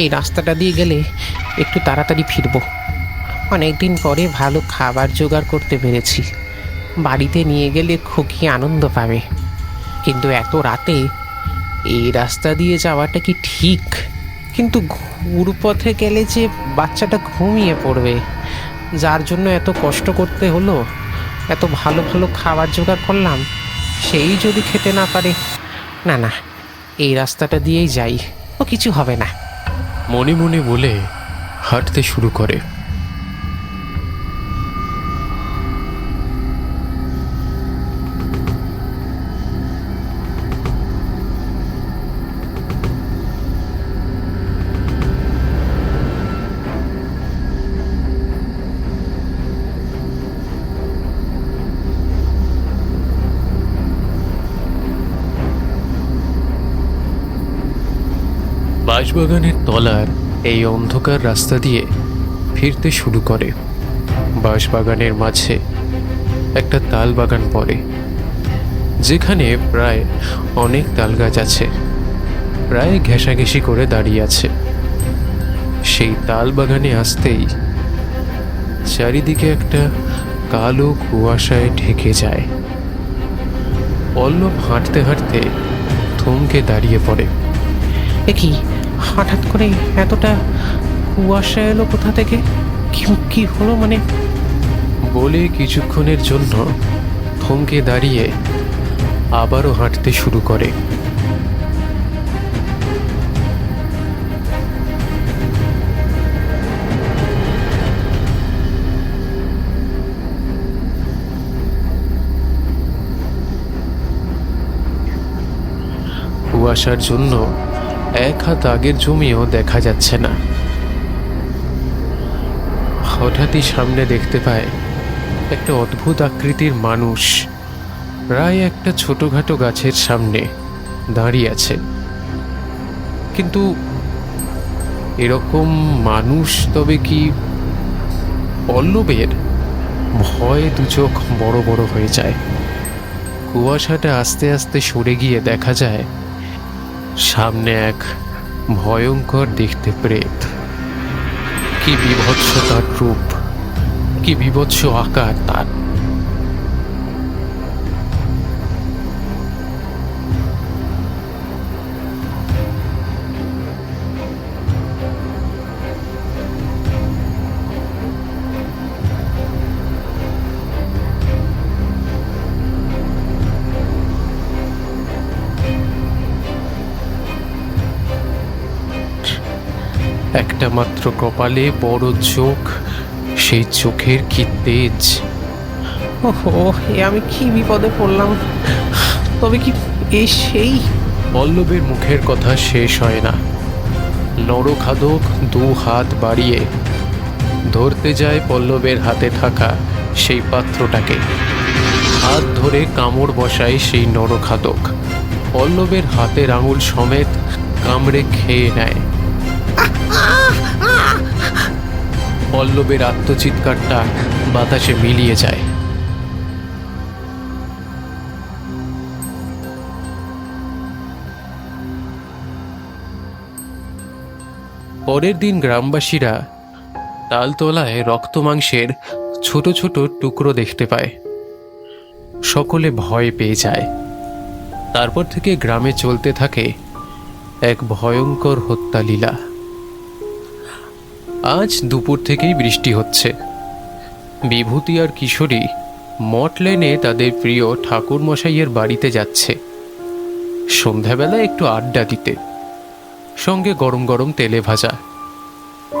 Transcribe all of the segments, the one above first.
এই রাস্তাটা দিয়ে গেলে একটু তাড়াতাড়ি ফিরবো। অনেকদিন পরে ভালো খাবার জোগাড় করতে পেরেছি। বাড়িতে নিয়ে গেলে খুকি আনন্দ পাবে। কিন্তু এত রাতে এই রাস্তা দিয়ে যাওয়াটা কি ঠিক? কিন্তু ঘুরপথে গেলে যে বাচ্চাটা ঘুমিয়ে পড়বে, যার জন্য এত কষ্ট করতে হলো, এত ভালো ভালো খাবার জোগাড় করলাম, সেই যদি খেতে না পারে, না না, এই রাস্তাটা দিয়েই যাই। ও কিছু হবে না। মনে মনে বলে হাঁটতে শুরু করে। বাঁশবাগানের তলার এই অন্ধকার রাস্তা দিয়ে ফিরতে শুরু করে। বাঁশবাগানের মাঝে একটা তাল বাগান পড়ে, যেখানে প্রায় অনেক তাল গাছ আছে, প্রায় ঘেঁষাঘেঁষি করে দাঁড়িয়ে আছে। সেই তাল বাগানে আসতেই চারিদিকে একটা কালো কুয়াশায় ঢেকে যায়। পল্লব হাঁটতে হাঁটতে থমকে দাঁড়িয়ে পড়ে। কি? হঠাৎ করে এতটা কুয়াশা এলো কোথা থেকে? কি হলো মানে? বলে কিছুক্ষণের জন্য থমকে দাঁড়িয়ে আবারও হাঁটতে শুরু করে। কুয়াশার জন্য এক হাত আগের জমিও দেখা যাচ্ছে না। হঠাৎই সামনে দেখতে পায় একটা অদ্ভুত আকৃতির মানুষ। প্রায় একটা ছোটখাটো গাছের সামনে দাঁড়িয়ে আছে। কিন্তু এরকম মানুষ তবে কি পল্লবের? ভয়ে দু চোখ বড় বড় হয়ে যায়। কুয়াশাটা আস্তে আস্তে সরে গিয়ে দেখা যায় সামনে এক ভয়ঙ্কর দেখতে প্রেত। কি বিভৎস তার রূপ কি বিভৎস আকার তার। একটা মাত্র কপালে বড় চোখ সেই চোখের কি তেজ? ওহো এ আমি কি বিপদে পড়লাম? তবে কি এই সেই? পল্লবের মুখের কথা শেষ হয় না। নরখাদক দু হাত বাড়িয়ে ধরতে যায় পল্লবের হাতে থাকা সেই পাত্রটাকে। হাত ধরে কামড় বসায় সেই নরখাদক। পল্লবের হাতের আঙুল সমেত কামড়ে খেয়ে নেয়। পল্লবের আত্মচিৎকারটা বাতাসে মিলিয়ে যায়। পরের দিন গ্রামবাসীরা তালতলায় রক্ত মাংসের ছোট ছোট টুকরো দেখতে পায়। সকলে ভয় পেয়ে যায়। তারপর থেকে গ্রামে চলতে থাকে এক ভয়ঙ্কর হত্যালীলা। আজ দুপুর থেকেই বৃষ্টি হচ্ছে। বিভূতি আর কিশোরী মঠ লেনে তাদের প্রিয় ঠাকুর মশাইয়ের বাড়িতে যাচ্ছে। সন্ধ্যাবেলা একটু আড্ডা দিতে। সঙ্গে গরম গরম তেলে ভাজা।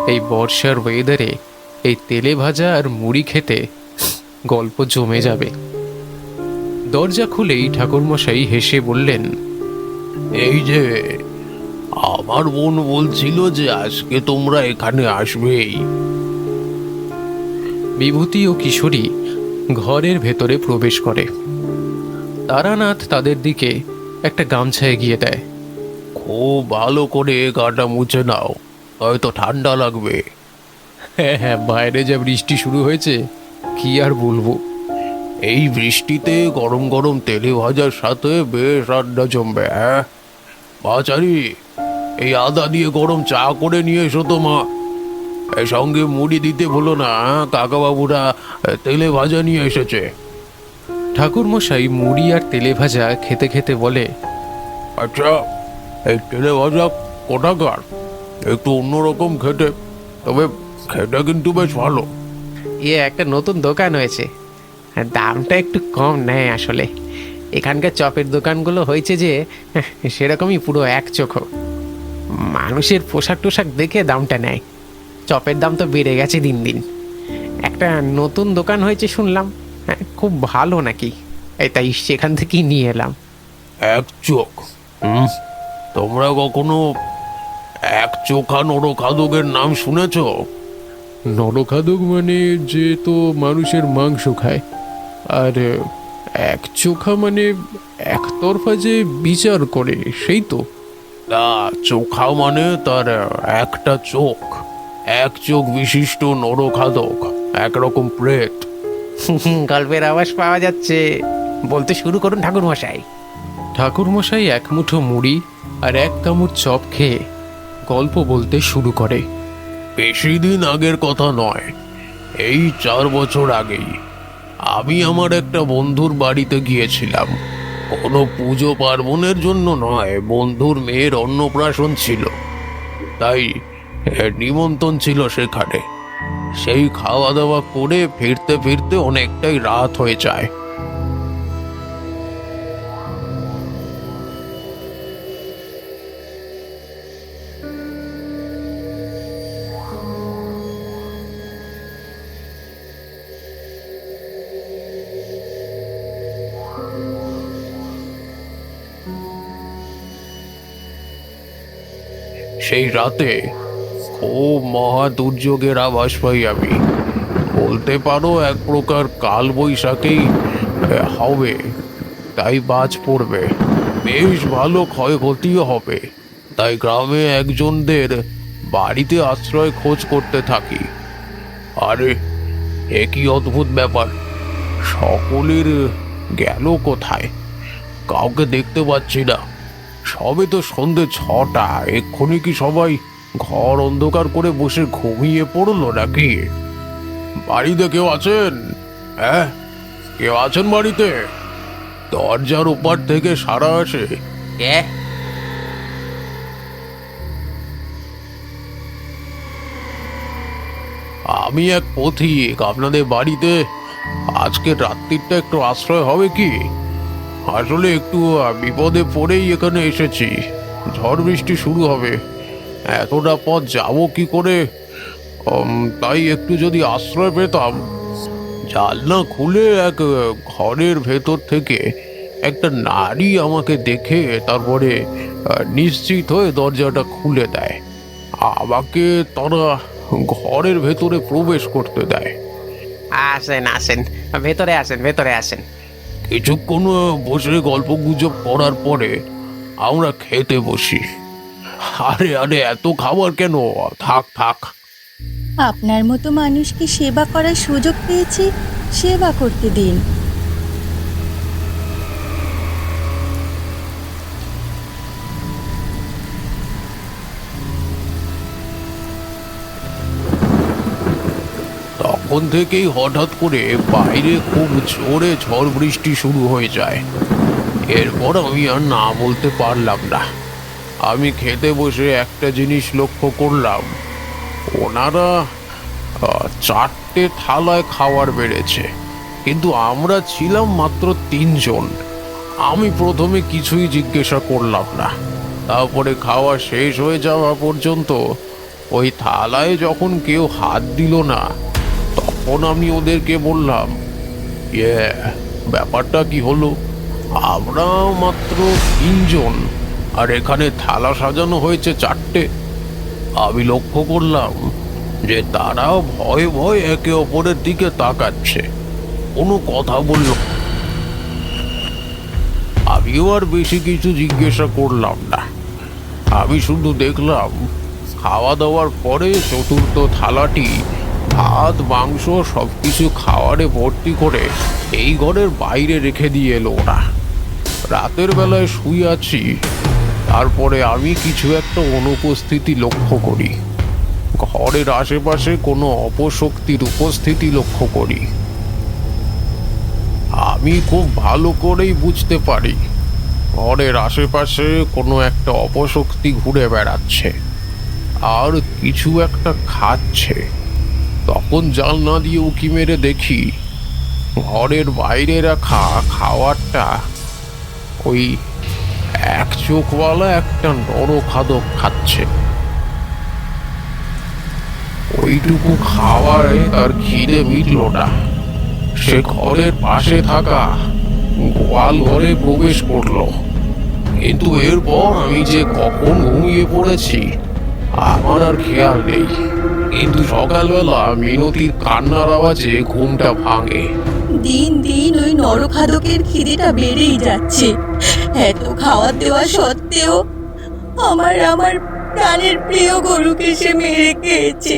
এই বর্ষার ওয়েদারে এই তেলে ভাজা আর মুড়ি খেতে গল্প জমে যাবে। দরজা খুলেই ঠাকুরমশাই হেসে বললেন, এই যে আমার বোন বলছিল যে আজকে তোমরা এখানে আসবেই। বিভূতি ও কিশোরী ঘরের ভেতরে প্রবেশ করে। তারানাথ তাদের দিকে একটা গামছা এগিয়ে দেয়। খুব ভালো করে গাটা মুছে নাও হয়তো ঠান্ডা লাগবে। হ্যাঁ হ্যাঁ বাইরে যা বৃষ্টি শুরু হয়েছে কি আর বলব? এই বৃষ্টিতে গরম গরম তেলে ভাজার সাথে বেশ আড্ডা জমবে হ্যাঁ? বাচারি এই আদা দিয়ে গরম চা করে নিয়ে এসো তো মা। সঙ্গে মুড়ি দিতে ভুলো না কাকা বাবুরা তেলে ভাজা নিয়ে এসেছে। ঠাকুরমশাই মুড়ি আর তেলে ভাজা খেতে খেতে বলে আচ্ছা এই তেলে ভাজা কোটাকার একটু অন্যরকম খেতে তবে খেতে কিন্তু বেশ ভালো। এ একটা নতুন দোকান হয়েছে। আর দামটা একটু কম নেয় আসলে। এখানকার চপের দোকানগুলো হয়েছে যে সেরকমই পুরো এক চোখো মানুষের পোশাক টোশাক দেখে দামটা নেয়। চপের দাম তো বেড়ে গেছে দিন দিন। একটা নতুন দোকান হয়েছে শুনলাম। হ্যাঁ, খুব ভালো নাকি। এই তাই সেখান থেকেই নিয়ে এলাম। এক চোখ। হুম তোমরা কখনো এক চোখা নরখাদকের নাম শুনেছো? নরখাদক মানে যে তো মানুষের মাংস খায়। আর এক চোখা মানে একতরফা যে বিচার করে সেই তো। তা চোখা মানে তার একটা চোখ। এক চোখ বিশিষ্ট নরখাদক একরকম প্রেত গল্পের আওয়াজ পাওয়া যাচ্ছে। বলতে শুরু করুন ঠাকুর মশাই ঠাকুরমশাই এক মুঠো মুড়ি আর এক কামড় চপ খেয়ে গল্প বলতে শুরু করে। বেশি দিন আগের কথা নয় এই চার বছর আগেই। আমি আমার একটা বন্ধুর বাড়িতে গিয়েছিলাম। কোনো পুজো পার্বণের জন্য নয়, বন্ধুর মেয়ের অন্নপ্রাশন ছিল। তাই নিমন্ত্রণ ছিল সেখানে। সেই খাওয়া দাওয়া করে ফিরতে ফিরতে অনেকটাই রাত হয়ে যায়। সেই রাতে খুব মহা দুর্যোগের আভাস পাই আমি। বলতে পারো এক প্রকার কাল বৈশাখেই হবে, তাই বাজ পড়বে। বেশ ভালো ক্ষয়ক্ষতিও হবে। তাই গ্রামে একজনদের বাড়িতে আশ্রয় খোঁজ করতে থাকি। আরে, এ কি অদ্ভুত ব্যাপার! সকলের গেল কোথায়? কাউকে দেখতে পাচ্ছি না। সবে তো সন্ধে ছটা এক্ষুনি কি সবাই ঘর অন্ধকার করে বসে ঘুমিয়ে পড়ল নাকি? বাড়িতে কেউ আছেন? হ্যাঁ কেউ আছেন বাড়িতে? দরজার ওপার থেকে সারা আসে। কে? আমি এক পথিক আপনাদের বাড়িতে। আজকে রাত্রিটা একটু আশ্রয় হবে কি? আসলে একটু বিপদে পড়েই এখানে এসেছি। ঝড় বৃষ্টি শুরু হবে। এতটা পথ যাব কি করে? তাই একটু যদি আশ্রয় পেতাম। জানলা খুলে এক ঘরের ভেতর থেকে একটা নারী আমাকে দেখে তারপরে নিশ্চিত হয়ে দরজাটা খুলে দেয়। আমাকে তারা ঘরের ভেতরে প্রবেশ করতে দেয়। আসেন আসেন। ভেতরে আসেন ভেতরে আসেন। কিছুক্ষণ বসে গল্প গুজব করার পরে আমরা খেতে বসি। আরে আরে, এত খাবার কেন? থাক থাক। আপনার মতো মানুষকে সেবা করার সুযোগ পেয়েছি, সেবা করতে দিন। তখন থেকেই হঠাৎ করে বাইরে খুব জোরে ঝড় বৃষ্টি শুরু হয়ে যায়। এরপর আমি আর না বলতে পারলাম না। আমি খেতে বসে একটা জিনিস লক্ষ্য করলাম। ওনারা চারটে থালায় খাবার বেড়েছে। কিন্তু আমরা ছিলাম মাত্র তিনজন। আমি প্রথমে কিছুই জিজ্ঞাসা করলাম না। তারপরে খাওয়া শেষ হয়ে যাওয়া পর্যন্ত ওই থালায় যখন কেউ হাত দিল না তখন আমি ওদেরকে বললাম ইয়ে ব্যাপারটা কি হলো? আমরা মাত্র তিনজন, আর এখানে থালা সাজানো হয়েছে চারটে। আমি লক্ষ্য করলাম যে তারা ভয়ে ভয়ে একে অপরের দিকে তাকাচ্ছে। কোনো কথা বলল। আমিও আর বেশি কিছু জিজ্ঞাসা করলাম না। আমি শুধু দেখলাম, খাওয়া দাওয়ার পরে চতুর্থ থালাটি ভাত, মাংস সব কিছু খাওয়ারে ভর্তি করে এই ঘরের বাইরে রেখে দিয়ে এলো ওরা। রাতের বেলায় শুয়ে আছি, তারপরে আমি কিছু একটা অনুপস্থিতি লক্ষ্য করি। ঘরের আশেপাশে কোনো অপশক্তির উপস্থিতি লক্ষ্য করি। আমি খুব ভালো করেই বুঝতে পারি, ঘরের আশেপাশে কোনো একটা অপশক্তি ঘুরে বেড়াচ্ছে, আর কিছু একটা খাচ্ছে। তখন জানলা দিয়ে উকি মেরে দেখি ঘরের বাইরে রাখা খাওয়ারটা ওই এক চোখওয়ালা একটা নরখাদক খাচ্ছে। ওইটুকু খাওয়ারে তার খিদে মিটল না। সে ঘরের পাশে থাকা গোয়াল ঘরে প্রবেশ করল। কিন্তু এরপর আমি যে কখন ঘুমিয়ে পড়েছি, আমার আর খেয়াল নেই। কিন্তু সকালবেলা মিনতির কান্নার আওয়াজে ঘুমটা ভাঙে। দিন দিন ওই নরখাদকের খিদেটা বেড়েই যাচ্ছে। এত খাওয়া দেওয়া সত্ত্বেও আমার আমার প্রাণের প্রিয় গরুকে সে মেরে খেয়েছে।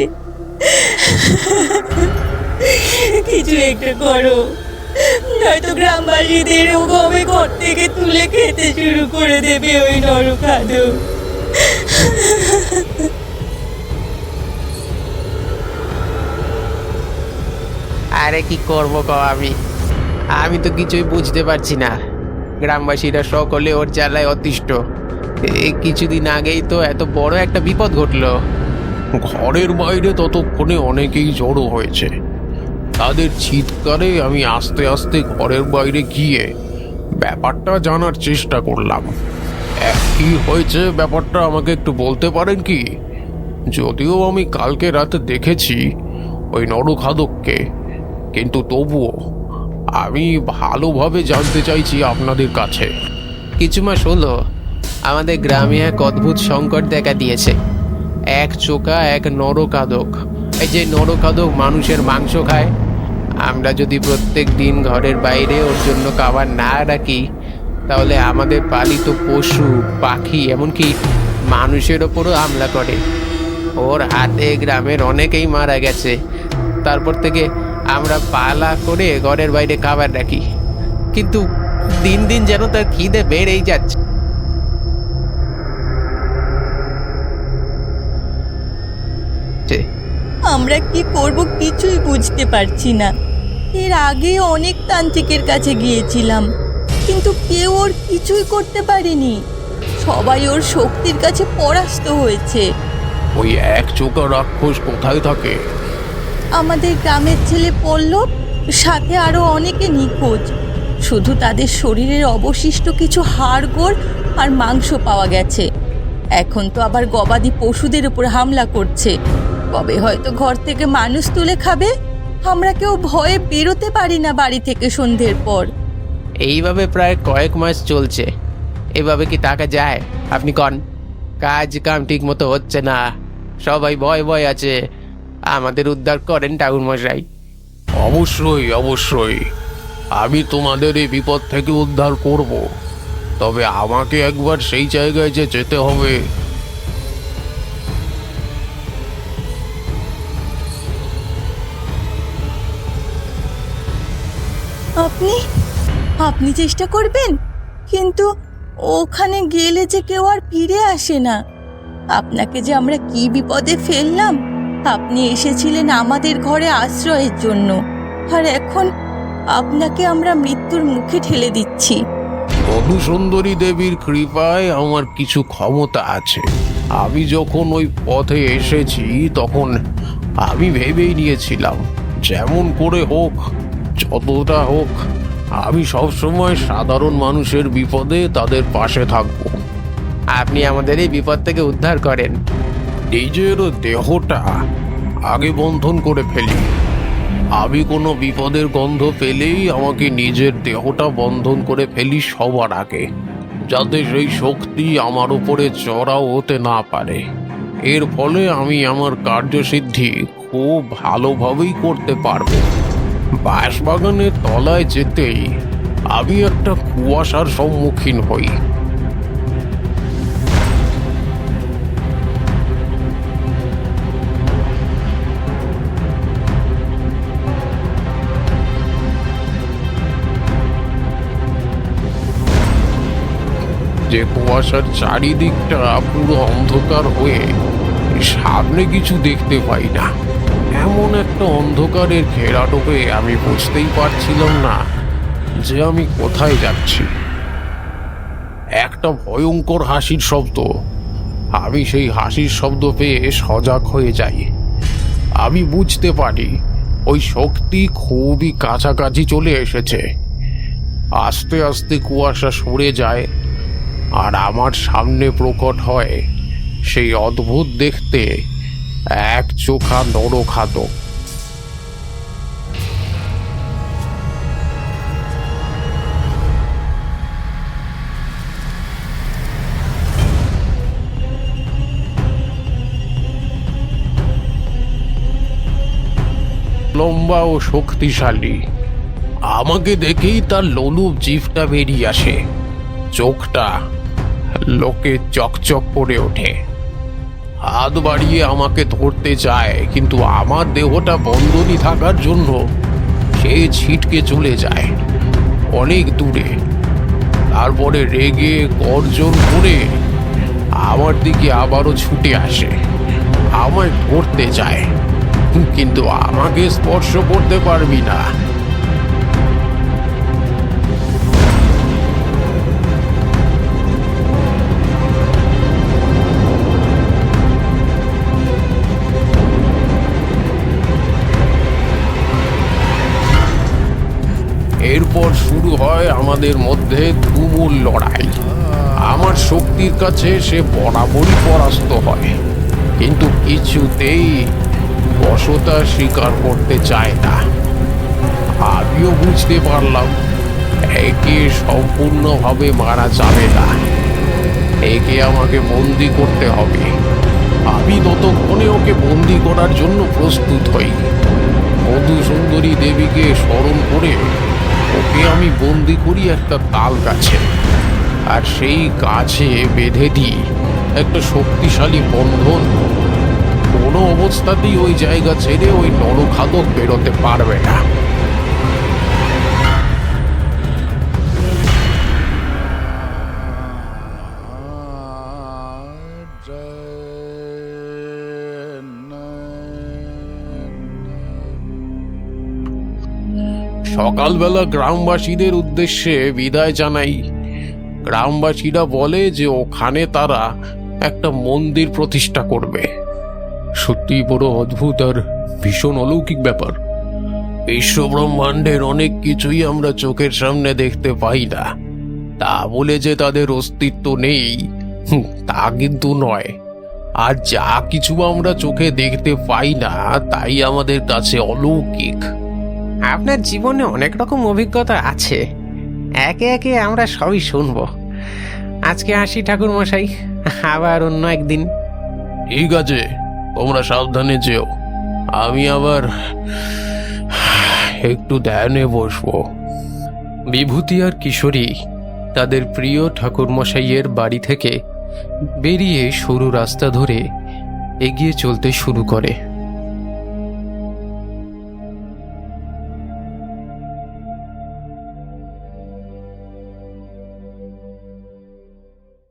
কিছু একটা করো। নয়তো গ্রামবাসীদের গমে ঘর থেকে তুলে খেতে শুরু করে দেবে ওই নরখাদক আরে কি করব ক আমি? আমি তো কিছুই বুঝতে পারছি না। গ্রামবাসীরা সকলে ওর জ্বালায় অতিষ্ঠ। কিছুদিন আগেই তো এত বড় একটা বিপদ ঘটলো। ঘরের বাইরে ততক্ষণে অনেকেই জড়ো হয়েছে। তাদের চিৎকারে আমি আস্তে আস্তে ঘরের বাইরে গিয়ে ব্যাপারটা জানার চেষ্টা করলাম। কি হয়েছে ব্যাপারটা আমাকে একটু বলতে পারেন কি? যদিও আমি কালকে রাতে দেখেছি ওই নরখাদককে। কিন্তু তবুও আমি ভালোভাবে জানতে চাইছি আপনাদের কাছে। কিছু মাস হলো, আমাদের গ্রামে এক অদ্ভুত সংকট দেখা দিয়েছে। এক চোকা, এক নরকাদক। এই যে নরকাদক মানুষের মাংস খায়, আমরা যদি প্রত্যেক দিন ঘরের বাইরে ওর জন্য খাবার না রাখি, তাহলে আমাদের পালিত পশু, পাখি, এমনকি মানুষের ওপরও হামলা করে। ওর হাতে গ্রামের অনেকেই মারা গেছে। তারপর থেকে আমরা পালা করে ঘরের বাইরে খাবার রাখি। কিন্তু দিন দিন যেন তার খিদে বেড়েই যাচ্ছে। আমরা কি করব কিছুই বুঝতে পারছি না। এর আগে অনেক তান্ত্রিকের কাছে গিয়েছিলাম কিন্তু কেউ ওর কিছুই করতে পারেনি। সবাই ওর শক্তির কাছে পরাস্ত হয়েছে। ওই এক চোখা রাক্ষস কোথায় থাকে? আমাদের গ্রামের ছেলে পল্লব সাথে আরও অনেকে নিখোঁজ। শুধু তাদের শরীরের অবশিষ্ট কিছু হাড়গোড় আর মাংস পাওয়া গেছে। এখন তো আবার গবাদি পশুদের উপর হামলা করছে। কবে হয়তো ঘর থেকে মানুষ তুলে খাবে? আমরা কেউ ভয়ে বেরোতে পারি না বাড়ি থেকে সন্ধ্যের পর। এইভাবে প্রায় কয়েক মাস চলছে। এভাবে কি টাকা যায়? আপনি কন? কাজ কাম ঠিক মতো হচ্ছে না। সবাই ভয় ভয় আছে। আমাদের উদ্ধার করেন ঠাকুর মশাই অবশ্যই অবশ্যই। আমি তোমাদের এই বিপদ থেকে উদ্ধার করব। তবে আমাকে একবার সেই জায়গায় যে যেতে হবে। আপনি আপনি চেষ্টা করবেন কিন্তু ওখানে গেলে যে কেউ আর ফিরে আসে না। আপনাকে যে আমরা কি বিপদে ফেললাম আপনি এসেছিলেন আমাদের ঘরে আশ্রয়ের জন্য। আর এখন আপনাকে আমরা মৃত্যুর মুখে ঠেলে দিচ্ছি। মধুসুন্দরী দেবীর কৃপায় আমার কিছু ক্ষমতা আছে। আমি যখন ওই পথে এসেছি তখন আমি ভেবেই নিয়েছিলাম যেমন করে হোক যতটা হোক আমি সবসময় সাধারণ মানুষের বিপদে তাদের পাশে থাকব। আপনি আমাদের এই বিপদ থেকে উদ্ধার করেন। নিজের দেহটা আগে বন্ধন করে ফেলি। আমি কোনো বিপদের গন্ধ পেলেই আমাকে নিজের দেহটা বন্ধন করে ফেলি সবার আগে, যাতে সেই শক্তি আমার উপরে চড়াও হতে না পারে। এর ফলে আমি আমার কার্যসিদ্ধি খুব ভালোভাবেই করতে পারব। বাঁশবাগানের তলায় যেতেই আমি একটা কুয়াশার সম্মুখীন হই। যে কুয়াশার চারিদিকটা পুরো অন্ধকার হয়ে সামনে কিছু দেখতে পাই না। এমন একটা অন্ধকারের ঘেরাটোপে আমি বুঝতেই পারছিলাম না যে আমি কোথায় যাচ্ছি। একটা ভয়ঙ্কর হাসির শব্দ। আমি সেই হাসির শব্দ পেয়ে সজাগ হয়ে যাই। আমি বুঝতে পারি, ওই শক্তি খুবই কাছাকাছি চলে এসেছে। আস্তে আস্তে কুয়াশা সরে যায় আর আমার সামনে প্রকট হয় সেই অদ্ভুত দেখতে এক চোখা নরখাদক লম্বা ও শক্তিশালী। আমাকে দেখেই তার লোলুপ জিভটা বেরিয়ে আসে। চোখটা লোকে চকচক করে ওঠে। হাত বাড়িয়ে আমাকে ধরতে চায়, কিন্তু আমার দেহটা বন্ধনী থাকার জন্য সে ছিটকে চলে যায় অনেক দূরে। তারপরে রেগে গর্জন করে আমার দিকে আবারও ছুটে আসে, আমায় ধরতে চায়, কিন্তু আমাকে স্পর্শ করতে পারবি না। এরপর শুরু হয় আমাদের মধ্যে তুমুল লড়াই। আমার শক্তির কাছে সে বরাবরই পরাস্ত হয়। কিন্তু কিছুতেই বশতা স্বীকার করতে চায় না। আমিও বুঝতে পারলাম, একে সম্পূর্ণভাবে মারা যাবে না। একে আমাকে বন্দি করতে হবে। আমি ততক্ষণে ওকে বন্দি করার জন্য প্রস্তুত হই। মধুসুন্দরী দেবীকে স্মরণ করে ওকে আমি বন্দি করি একটা তাল গাছে। আর সেই গাছে বেঁধে দিই। একটা শক্তিশালী বন্ধন। কোনো অবস্থাতেই ওই জায়গা ছেড়ে ওই নরখাদক বেরোতে পারবে না। সকালবেলা গ্রামবাসীদের উদ্দেশ্যে বিদায় জানাই। গ্রামবাসীরা বলে যে ওখানে তারা একটা মন্দির প্রতিষ্ঠা করবে। সত্যি বড় অদ্ভুত আর ভীষণ অলৌকিক ব্যাপার। বিশ্ব ব্রহ্মাণ্ডের অনেক কিছুই আমরা চোখের সামনে দেখতে পাই না। তা বলে যে তাদের অস্তিত্ব নেই তা কিন্তু নয়। আর যা কিছু আমরা চোখে দেখতে পাই না, তাই আমাদের কাছে অলৌকিক। আপনার জীবনে অনেক রকম অভিজ্ঞতা আছে। একে একে আমরা সবই শুনব। আজকে আসি ঠাকুর মশাই আবার অন্য একদিন। ঠিক আছে, তোমরা সাবধানে যেও। আমি আবার একটু ধ্যানে বসবো। বিভূতি আর কিশোরী তাদের প্রিয় ঠাকুরমশাইয়ের বাড়ি থেকে বেরিয়ে সরু রাস্তা ধরে এগিয়ে চলতে শুরু করে।